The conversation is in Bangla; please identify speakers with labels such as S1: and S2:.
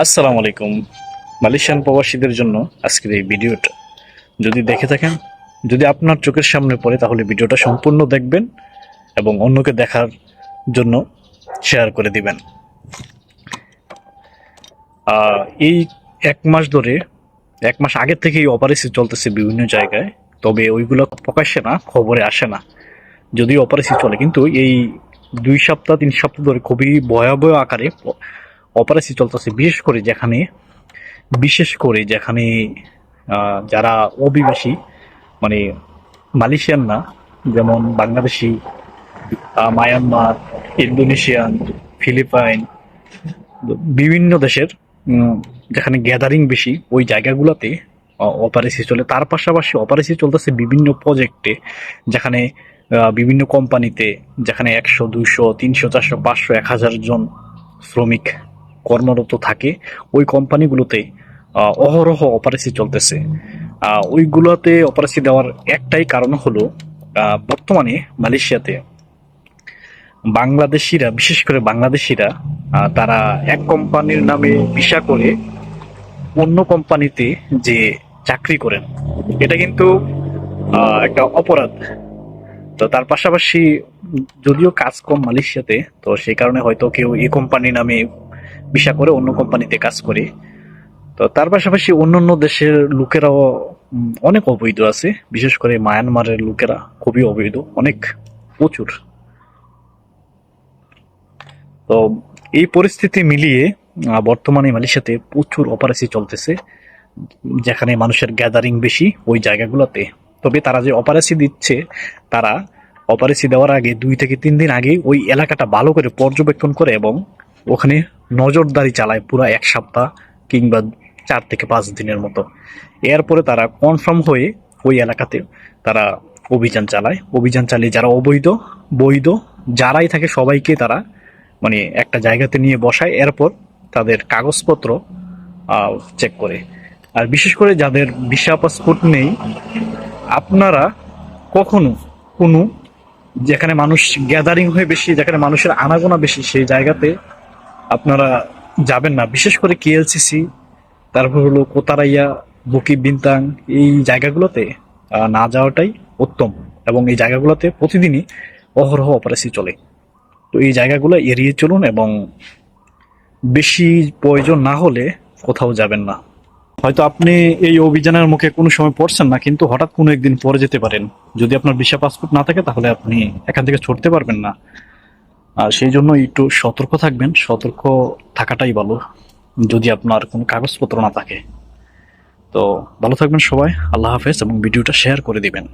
S1: আসসালামু আলাইকুম। মালয়েশিয়ান প্রবাসীদের জন্য আজকের এই ভিডিওটা। যদি দেখে থাকেন, যদি আপনার চোখের সামনে পড়ে, তাহলে ভিডিওটা সম্পূর্ণ দেখবেন এবং অন্যকে দেখার জন্য শেয়ার করে দিবেন। এই এক মাস ধরে, এক মাস আগের থেকেই অপারেশন চলতেছে বিভিন্ন জায়গায়, তবে ওইগুলো প্রকাশ্যে না, খবরে আসে না। যদিও অপারেশন চলে, কিন্তু এই দুই সপ্তাহ, তিন সপ্তাহ ধরে খুবই ভয়াবহ আকারে অপারেশন চলতেছে, বিশেষ করে যেখানে, বিশেষ করে যেখানে যারা অভিবাসী মানে মালয়েশিয়ান না, যেমন বাংলাদেশি মায়ানমার, ইন্দোনেশিয়ান, ফিলিপাইন, বিভিন্ন দেশের যেখানে গ্যাদারিং বেশি, ওই জায়গাগুলোতে অপারেশন চলে। তার পাশাপাশি অপারেশন চলতেছে বিভিন্ন প্রজেক্টে যেখানে বিভিন্ন কোম্পানিতে যেখানে একশো, দুইশো, তিনশো, চারশো, পাঁচশো, এক হাজার জন শ্রমিক কর্মরত থাকে, ওই কোম্পানিগুলোতে অহরহ অপারেশন চলতেছে। ওইগুলোতে অপারেশন দেওয়ার একটাই কারণ হলো বর্তমানে মালয়েশিয়াতে বাংলাদেশিরা, বিশেষ করে বাংলাদেশিরা তারা এক কোম্পানির নামে ভিসা করে অন্য কোম্পানিতে যে চাকরি করেন। এটা কিন্তু একটা অপরাধ। তো তার পাশাপাশি যদিও কাজ কম মালয়েশিয়াতে, তো সেই কারণে হয়তো কেউ এই কোম্পানি নামে ভিসা করে অন্য কোম্পানিতে কাজ করে। তো তার পাশাপাশি অন্য অন্য দেশের লোকেরাও অনেক অবৈধ আছে। বিশেষ করে মায়ানমারের লোকেরা খুবই অবৈধ, অনেক প্রচুর। তো এই পরিস্থিতি মিলিয়ে বর্তমানে মালয়েশিয়াতে প্রচুর অপারেশন চলতেছে, যেখানে মানুষের গ্যাদারিং বেশি ওই জায়গাগুলোতে। তবে তারা যে অপারেশন দিচ্ছে, তারা অপারেশন দেওয়ার আগে দুই থেকে তিন দিন আগে ওই এলাকাটা ভালো করে পর্যবেক্ষণ করে এবং ওখানে নজরদারি চালায় পুরো এক সপ্তাহ কিংবা চার থেকে পাঁচ দিনের মতো। এরপরে তারা কনফার্ম হয়ে ওই এলাকাতে তারা অভিযান চালায়। অভিযান চালিয়ে যারা অবৈধ, বৈধ, যারাই থাকে সবাইকে তারা মানে একটা জায়গাতে নিয়ে বসায়। এরপর তাদের কাগজপত্র চেক করে। আর বিশেষ করে যাদের ভিসা পাসপোর্ট নেই, আপনারা কখনো কোনো যেখানে মানুষ গ্যাদারিং হয়ে বেশি, যেখানে মানুষের আনাগোনা বেশি, সেই জায়গাতে আপনারা যাবেন না। বিশেষ করে কেএলসিসি তারপর হলো কোতারাইয়া, বুকি বিন্তাং, এই জায়গাগুলোতে না যাওয়াটাই উত্তম এবং এই জায়গাগুলোতে প্রতিদিনই অহরহ অপারেশন চলে। তো এই জায়গাগুলো এড়িয়ে চলুন এবং বেশি প্রয়োজন না হলে কোথাও যাবেন না। হয়তো আপনি এই অভিযানের মুখে কোনো সময় পড়ছেন না, কিন্তু হঠাৎ কোনো একদিন পরে যেতে পারেন। যদি আপনার ভিসা পাসপোর্ট না থাকে, তাহলে আপনি এখান থেকে ছুটতে পারবেন না। আর সেই জন্য একটু সতর্ক থাকবেন। সতর্ক থাকাটাই ভালো, যদি আপনার কোনো কাগজপত্র না থাকে। তো ভালো থাকবেন সবাই, আল্লাহ হাফেজ এবং ভিডিওটা শেয়ার করে দিবেন।